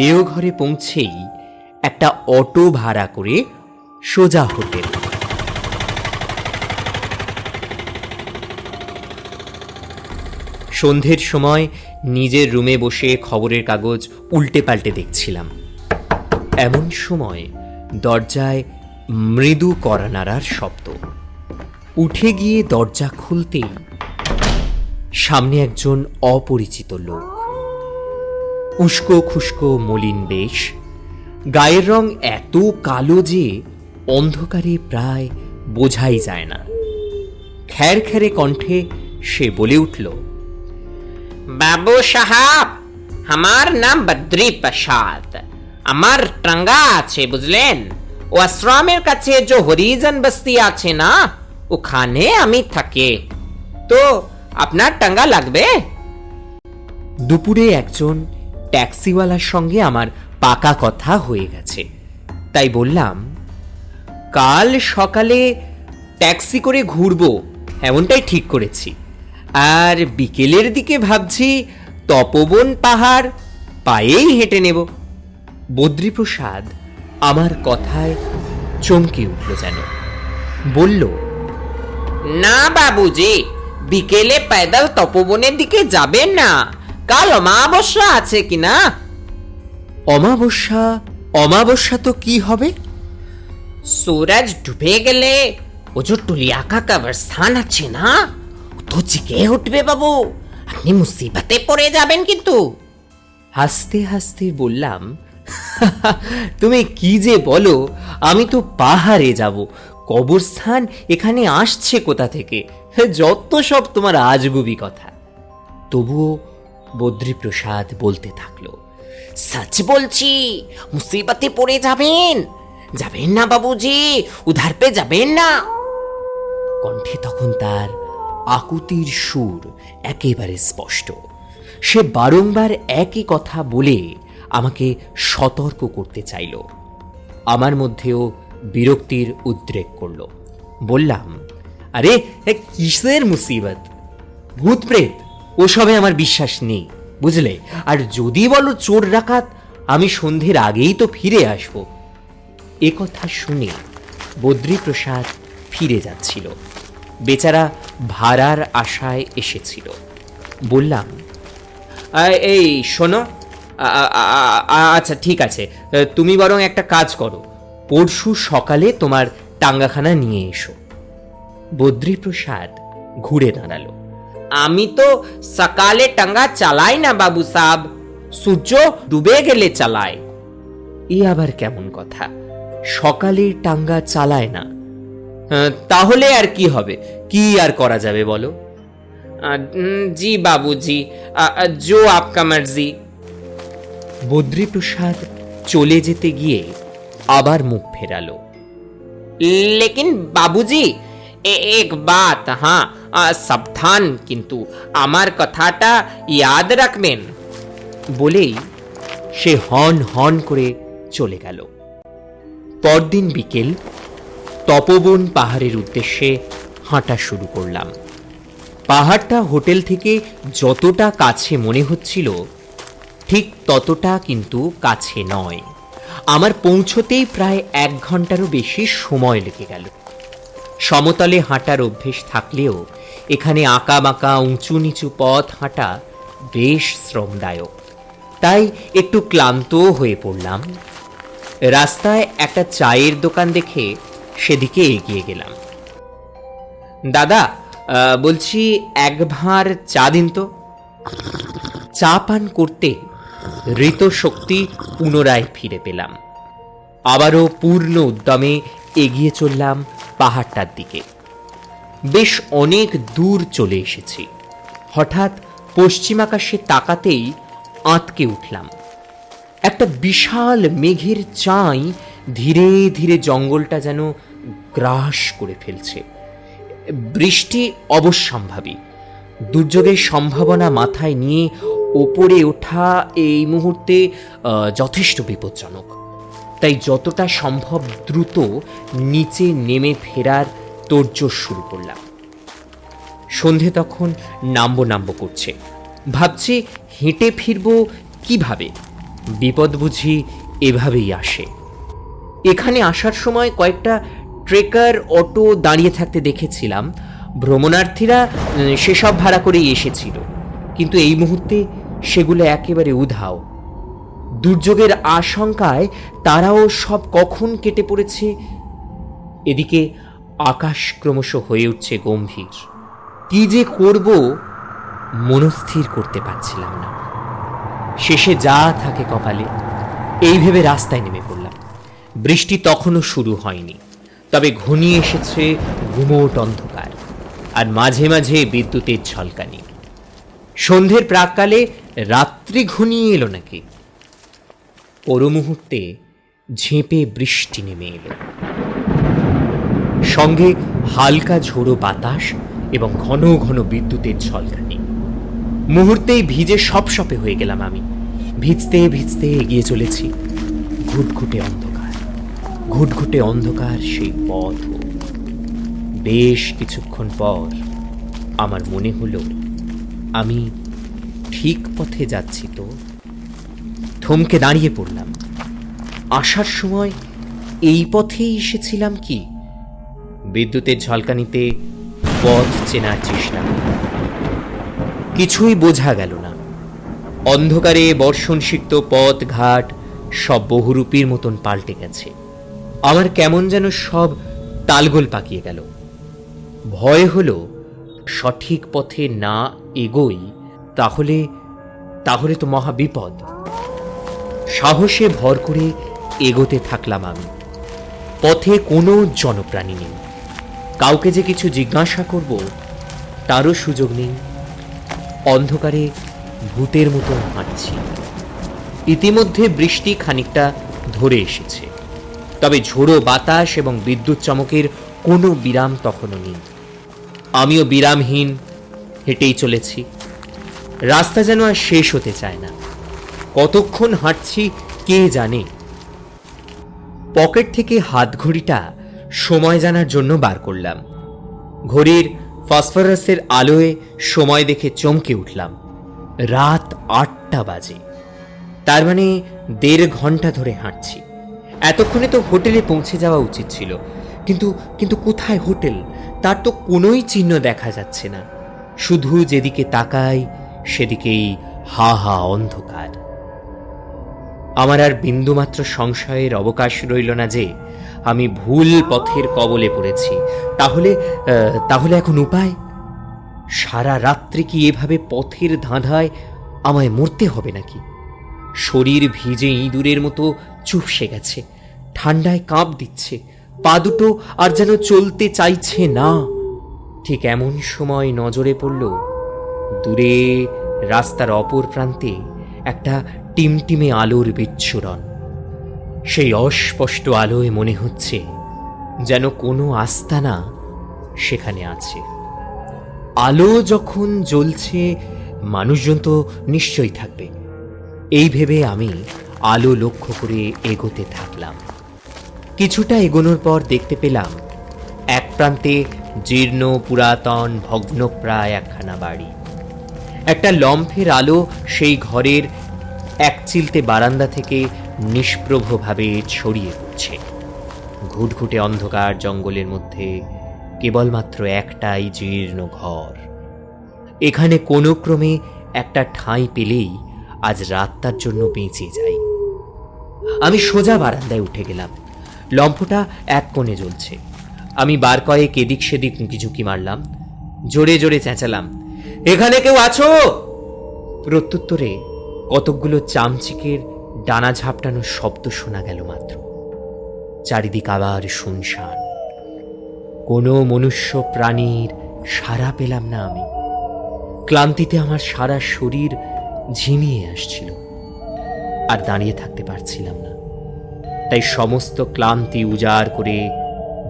দেওঘরে পৌঁছেই একটা অটো ভাড়া করে সোজা হোটেল। সন্ধ্যের সময় নিজের রুমে বসে খবরের কাগজ উল্টে পাল্টে দেখছিলাম। এমন সময় দরজায় মৃদু করা নাড়ার শব্দ। উঠে গিয়ে দরজা খুলতেই সামনে একজন অপরিচিত লোক। উস্কো খুস্কো মলিন বেশ। গায়ের রং এত কালো যে অন্ধকারে প্রায় বোঝাই যায় না। খ্যার খ্যারে কণ্ঠে সে বলে উঠল, বাবু সাহাব, আমার নাম বদ্রি প্রসাদ। আমার টাঙ্গা আছে, বুঝলেন? ও আশ্রমের কাছে যে হরিজন বস্তি আছে না, ওখানে আমি থাকি। তো আপনার টাঙ্গা লাগবে? দুপুরে একজন ট্যাক্সিওয়ালার সঙ্গে আমার পাকা কথা হয়ে গেছে। তাই বললাম, কাল সকালে ট্যাক্সি করে ঘুরবো, এমনটাই ঠিক করেছি। আর বিকেলের দিকে ভাবছি তপবন পাহাড় পায়েই হেঁটে নেব। বদ্রীপ্রসাদ আমার কথায় চমকে উঠল যেন। বলল, না বাবুজি, বিকেলে পায়দাল তপবনের দিকে যাবেন না। কাল অমাবস্যা আছে কি না অমাবস্যা অমাবস্যা তো কি হবে? সূরজ ডুবে গেলে ও যে টুলিয়াকা কাবার স্থান আছে না? তো জিগে উঠবে বাবু আপনি মুসিবতে পড়ে যাবেন কিন্তু। হাসতে হাসতে বললাম তুমি কি যে বলো আমি তো পাহাড়ে যাব। কবরস্থান এখানে আসছে কোথা থেকে? যত সব তোমার আজগুবি কথা। তবুও বদ্রীপ্রসাদ বলতে থাকল, সচ বলছি, মুসিবতে পড়ে যাবেন। যাবেন না বাবুজি, উধার পে যাবেন না। কণ্ঠে তখন তার আকুতির সুর একেবারে স্পষ্ট। সে বারংবার একই কথা বলে আমাকে সতর্ক করতে চাইল। আমার মধ্যেও বিরক্তির উদ্রেক করল। বললাম, আরে কিসের মুসিবত? ভূত প্রেত? ওসবে আমার বিশ্বাস নেই, বুঝলে? আর যদি বলো চোর ডাকাত, আমি সন্ধ্যের আগেই তো ফিরে আসব। এ কথা শুনে বদ্রীপ্রসাদ ফিরে যাচ্ছিল। বেচারা ভাড়ার আশায় এসেছিল। বললাম এই শোনো আচ্ছা ঠিক আছে। তুমি বরং একটা কাজ করো। পরশু সকালে তোমার টাঙ্গাখানা নিয়ে এসো। বদ্রীপ্রসাদ ঘুরে দাঁড়াল। আমি তো সকালে টাঙ্গা চালাই না, বাবু সাহ সূর্য ডুবে গেলে চালায়। এ আবার কেমন কথা? সকালে টাঙ্গা চালায় না। হ্যাঁ, তাহলে আর কি হবে? কি আর করা যাবে বলো? জি বাবুজি জো। আপকা মার্জি। বদ্রীপ্রসাদ চলে যেতে গিয়ে আবার মুখ ফেরালো। লেকিন বাবুজি এক বাত হ্যাঁ সাবধান কিন্তু, আমার কথাটা ইয়াদ রাখবেন। বলেই সে হন হন করে চলে গেল। পরদিন বিকেল, তপবন পাহাড়ের উদ্দেশ্যে হাঁটা শুরু করলাম। পাহাড়টা হোটেল থেকে যতটা কাছে মনে হচ্ছিল, ঠিক ততটা কিন্তু কাছে নয়। আমার পৌঁছতেই প্রায় এক ঘন্টারও বেশি সময় লেগে গেল। সমতলে হাঁটার অভ্যেস থাকলেও এখানে আঁকা বাঁকা উঁচু নিচু পথ হাঁটা বেশ শ্রমদায়ক। তাই একটু ক্লান্তও হয়ে পড়লাম। রাস্তায় একটা চায়ের দোকান দেখে সেদিকে এগিয়ে গেলাম। দাদা বলছি এক ভাঁড় চা দিন তো। চা পান করতে ঋত শক্তি পুনরায় ফিরে পেলাম। আবারও পূর্ণ উদ্যমে এগিয়ে চললাম পাহাড়টার দিকে। বেশ অনেক দূর চলে এসেছি। হঠাৎ পশ্চিম আকাশে তাকাতেই আঁতকে উঠলাম। একটা বিশাল মেঘের চাই ধীরে ধীরে জঙ্গলটা যেন গ্রাস করে ফেলছে। বৃষ্টি অবশ্যম্ভাবী। দুর্যোগের সম্ভাবনা মাথায় নিয়ে ওপরে ওঠা এই মুহূর্তে যথেষ্ট বিপজ্জনক। তাই যতটা সম্ভব দ্রুত নিচে নেমে ফেরার তোড়জোড় শুরু করলাম। সন্ধে তখন নাম্বো নাম্বো করছে। ভাবছি হেঁটে ফিরবো কীভাবে? বিপদ বুঝি এভাবেই আসে। এখানে আসার সময় কয়েকটা ট্রেকার, অটো দাঁড়িয়ে থাকতে দেখেছিলাম। ভ্রমণার্থীরা সেসব ভাড়া করেই এসেছিল। কিন্তু এই মুহূর্তে সেগুলো একেবারে উধাও। দুর্যোগের আশঙ্কায় তারাও সব কখন কেটে পড়েছে? এদিকে আকাশ ক্রমশ হয়ে উঠছে গম্ভীর। কি যে করব মনস্থির করতে পারছিলাম না। শেষে যা থাকে কপালে, এই ভেবে রাস্তায় নেমে পড়লাম। বৃষ্টি তখনও শুরু হয়নি, তবে ঘনিয়ে এসেছে গুমোট অন্ধকার আর মাঝে মাঝে বিদ্যুতের ঝলকানি সন্ধ্যের প্রাককালে রাত্রি ঘনিয়ে এলো নাকি? পর মুহূর্তে ঝেঁপে বৃষ্টি নেমে এলো। সঙ্গে হালকা ঝোড়ো বাতাস এবং ঘন ঘন বিদ্যুতের ঝলকানি। মুহূর্তেই ভিজে সপ সপে হয়ে গেলাম আমি। ভিজতে ভিজতে এগিয়ে চলেছি। ঘুটঘুটে অন্ধকার। ঘুটঘুটে অন্ধকার সেই পথ। বেশ কিছুক্ষণ পর আমার মনে হলো, আমি ঠিক পথে যাচ্ছি তো। থমকে দাঁড়িয়ে পড়লাম। আসার সময় এই পথেই এসেছিলাম কি? বিদ্যুতের ঝলকানিতে পথ চেনার চেষ্টা। কিছুই বোঝা গেল না। অন্ধকারে বর্ষণ সিক্ত পথ ঘাট সব বহুরূপীর মতন পাল্টে গেছে। আমার কেমন যেন সব তালগোল পাকিয়ে গেল। ভয় হলো, সঠিক পথে না এগোই, তাহলে তাহলে তো মহা বিপদ। সাহসে ভর করে এগোতে থাকলাম আমি। পথে কোনো জনপ্রাণী নেই। কাউকে যে কিছু জিজ্ঞাসা করব, তারও সুযোগ নেই। অন্ধকারে ভূতের মতো হাঁটছি। ইতিমধ্যে বৃষ্টি খানিকটা ধরে এসেছে। তবে ঝোড়ো বাতাস এবং বিদ্যুৎ চমকের কোনো বিরাম তখনও নেই। আমিও বিরামহীন, হেঁটেই চলেছি। রাস্তা যেন আর শেষ হতে চায় না। কতক্ষণ হাঁটছি কে জানে? পকেট থেকে হাত ঘড়িটা সময় জানার জন্য বার করলাম। ঘড়ির ফসফরাসের আলোয় সময় দেখে চমকে উঠলাম। রাত আটটা বাজে। তার মানে দেড় ঘণ্টা ধরে হাঁটছি। এতক্ষণে তো হোটেলে পৌঁছে যাওয়া উচিত ছিল। কিন্তু কিন্তু কোথায় হোটেল? তার তো কোনোই চিহ্ন দেখা যাচ্ছে না। শুধু যেদিকে তাকাই, সেদিকেই হা হা অন্ধকার। আমার আর বিন্দুমাত্র সংশয়ের অবকাশ রইল না যে আমি ভুল পথের কবলে পড়েছি। তাহলে তাহলে এখন উপায়? সারা রাত্রি কি এভাবে পথের ধাঁধায় আমায় মরতে হবে নাকি? শরীর ভিজে ইঁদুরের মতো চুপসে গেছে, ঠান্ডায় কাঁপ দিচ্ছে, পা দুটো আর যেন চলতে চাইছে না। ঠিক এমন সময় নজরে পড়ল দূরে রাস্তার অপর প্রান্তে একটা টিমটিমে আলোর বিচ্ছুরণ। সেই অস্পষ্ট আলোয় মনে হচ্ছে যেন কোনো আস্তানা সেখানে আছে। আলো যখন জ্বলছে, মানুষজন তো নিশ্চয়ই থাকবে। এই ভেবে আমি আলো লক্ষ্য করে এগোতে থাকলাম। কিছুটা এগোনোর পর দেখতে পেলাম এক প্রান্তে জীর্ণ, পুরাতন, ভগ্নপ্রায় একখানা বাড়ি। একটা লম্ফের আলো সেই ঘরের এক চিলতে বারান্দা থেকে নিষ্প্রভভাবে ছড়িয়ে পড়ছে। ঘুটঘুটে অন্ধকার জঙ্গলের মধ্যে কেবলমাত্র একটাই জীর্ণ ঘর। এখানে কোনো ক্রমে একটা ঠাঁই পেলেই আজ রাতটার জন্য বেঁচে যাই। আমি সোজা বারান্দায় উঠে গেলাম। লম্ফটা এক কোণে জ্বলছে। আমি বার কয়েক এদিক সেদিক উঁকি মারলাম। জোরে জোরে চেঁচালাম, এখানে কেউ আছো? প্রত্যুত্তরে কতকগুলো চামচিকের ডানা ঝাপটানোর শব্দ শোনা গেল মাত্র। চারিদিক আবার শুনশান। কোনো মনুষ্য প্রাণীর সাড়া পেলাম না আমি। ক্লান্তিতে আমার সারা শরীর ঝিমিয়ে আসছিল। আর দাঁড়িয়ে থাকতে পারছিলাম না। তাই সমস্ত ক্লান্তি উজাড় করে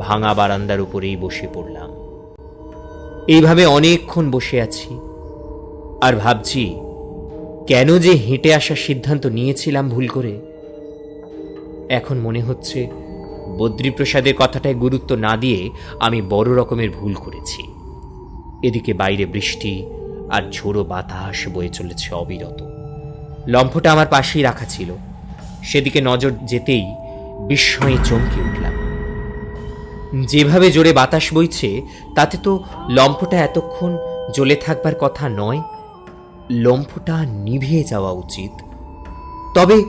ভাঙা বারান্দার উপরেই বসে পড়লাম। এইভাবে অনেকক্ষণ বসে আছি। আর ভাবছি কেন যে হেঁটে আসার সিদ্ধান্ত নিয়েছিলাম ভুল করে? এখন মনে হচ্ছে বদ্রীপ্রসাদের কথাটায় গুরুত্ব না দিয়ে আমি বড় রকমের ভুল করেছি। এদিকে বাইরে বৃষ্টি আর ঝোড়ো বাতাস বয়ে চলেছে অবিরত। লম্ফটা আমার পাশেই রাখা ছিল। সেদিকে নজর যেতেই বিস্ময়ে চমকে উঠলাম। যেভাবে জোরে বাতাস বইছে, তাতে তো লম্ফটা এতক্ষণ জ্বলে থাকবার কথা নয়। লম্ফটা নিভিয়ে যাওয়া উচিত। তবে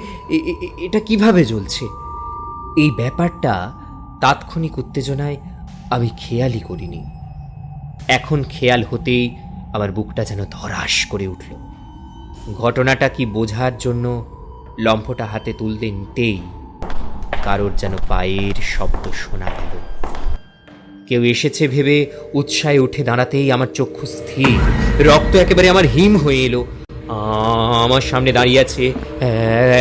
এটা কীভাবে জ্বলছে? এই ব্যাপারটা তাৎক্ষণিক উত্তেজনায় আমি খেয়ালই করিনি। এখন খেয়াল হতেই আমার বুকটা যেন ধরাস করে উঠল। ঘটনাটা কি বোঝার জন্য লম্ফটা হাতে তুলতে নিতেই কারোর যেন পায়ের শব্দ শোনা গেল। কেউ এসেছে ভেবে উৎসাহে উঠে দাঁড়াতেই আমার চক্ষু স্থির। রক্ত একেবারে আমার হিম হয়ে এলো। আমার সামনে দাঁড়িয়ে আছে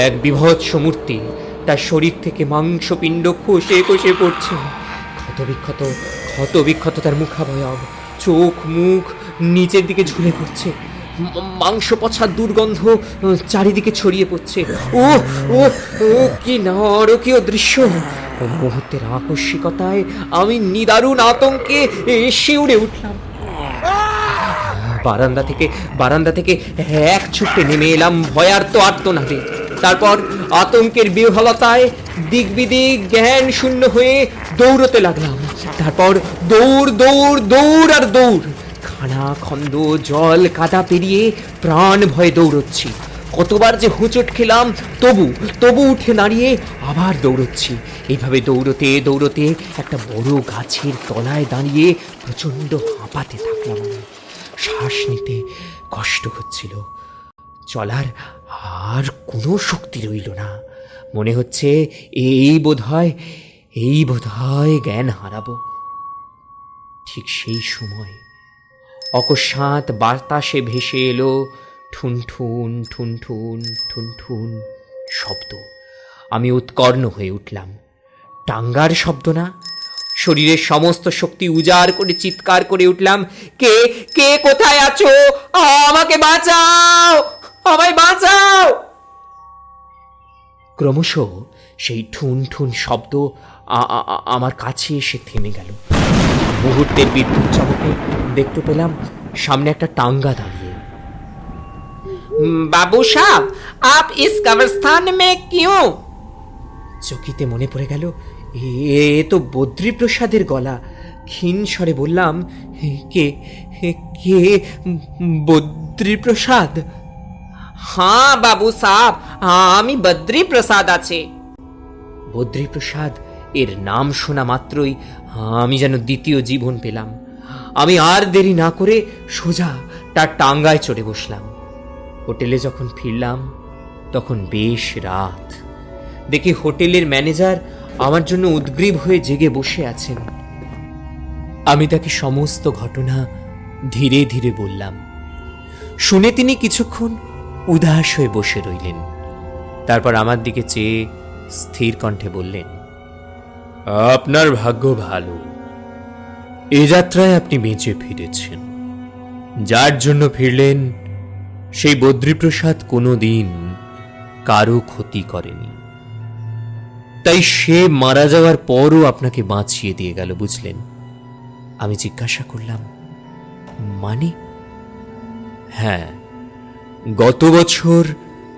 এক বিভৎস মূর্তি। তার শরীর থেকে মাংসপিণ্ড খসে খসে পড়ছে। ক্ষত বিক্ষত ক্ষত বিক্ষত তার মুখাবয়ব। চোখ, মুখ নিচের দিকে ঝুলে পড়ছে। মাংস পছার দুর্গন্ধ চারিদিকে ছড়িয়ে পড়ছে। ও ও ও কি নারকীয় দৃশ্য। মুহূর্তের আকস্মিকতায় আমি নিদারুণ আতঙ্কে শিউরে উঠলাম। বারান্দা থেকে বারান্দা থেকে এক ছুটে নেমে এলাম ভয়ার্ত আর্তনাদে। তারপর আতঙ্কের বিহলতায় দিক বিদিক জ্ঞান শূন্য হয়ে দৌড়তে লাগলাম। তারপর দৌড় দৌড় দৌড় আর দৌড়। খানা খন্দ, জল, কাদা পেরিয়ে প্রাণ ভয়ে দৌড়চ্ছি। কতবার যে হোঁচট খেলাম, তবু তবু উঠে দাঁড়িয়ে আবার দৌড়চ্ছি। এইভাবে দৌড়তে দৌড়তে একটা বড় গাছের তলায় দাঁড়িয়ে প্রচণ্ড হাঁপাতে থাকলাম। আমি শ্বাস নিতে কষ্ট হচ্ছিল। চলার আর কোনো শক্তি রইল না। মনে হচ্ছে এই বোধ হয় এই বোধ হয় জ্ঞান হারাবো। ঠিক সেই সময় অকস্মাৎ বাতাসে ভেসে এলো, ঠুন ঠুন ঠুন ঠুন ঠুন ঠুন শব্দ। আমি উৎকর্ণ হয়ে উঠলাম। টাঙ্গার শব্দ না? শরীরের সমস্ত শক্তি উজাড় করে চিৎকার করে উঠলাম, কে কে কোথায় আছো? আমাকে বাঁচাও! আমায় বাঁচাও! ক্রমশ সেই ঠুন ঠুন শব্দ আমার কাছে এসে থেমে গেল। মুহূর্তের বিদ্যুৎ চমকে দেখতে পেলাম সামনে একটা টাঙ্গা দাঁড়িয়ে। বাবু সাহ আপ ইস কবরস্থান মে কিউ? চকিতে মনে পড়ে গেল, এ তো বদ্রীপ্রসাদের গলা। ক্ষীণ স্বরে বললাম কে কে, বদ্রীপ্রসাদ? হ্যাঁ বাবু সাহ আমি বদ্রীপ্রসাদ আছে। বদ্রীপ্রসাদ এর নাম শোনা মাত্রই আমি যেন দ্বিতীয় জীবন পেলাম। আমি আর দেরি না করে সোজা তার টাঙ্গায় চড়ে বসলাম। হোটেলে যখন ফিরলাম, তখন বেশ রাত। দেখি হোটেলের ম্যানেজার আমার জন্য উদ্গ্রীব হয়ে জেগে বসে আছেন। আমি তাকে সমস্ত ঘটনা ধীরে ধীরে বললাম। শুনে তিনি কিছুক্ষণ উদাস হয়ে বসে রইলেন। তারপর আমার দিকে চেয়ে স্থির কণ্ঠে বললেন আপনার ভাগ্য ভালো। এ যাত্রায় আপনি বেঁচে ফিরেছেন। যার জন্য ফিরলেন, সেই বদ্রীপ্রসাদ কোনো দিন কারও ক্ষতি করেনি। তাই সে মারা যাওয়ার পরও আপনাকে বাঁচিয়ে দিয়ে গেল, বুঝলেন? আমি জিজ্ঞাসা করলাম মানে? হ্যাঁ গত বছর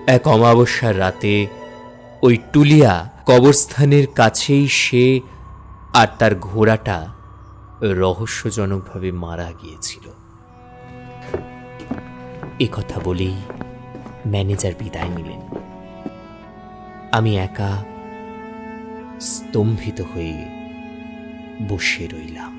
এক অমাবস্যার রাতে ওই টুলিয়া কবরস্থানের কাছেই সে আর তার ঘোড়াটা রহস্যজনকভাবে মারা গিয়েছিল। এ কথা বলেই ম্যানেজার বিদায় নিলেন। আমি একা স্তম্ভিত হয়ে বসে রইলাম।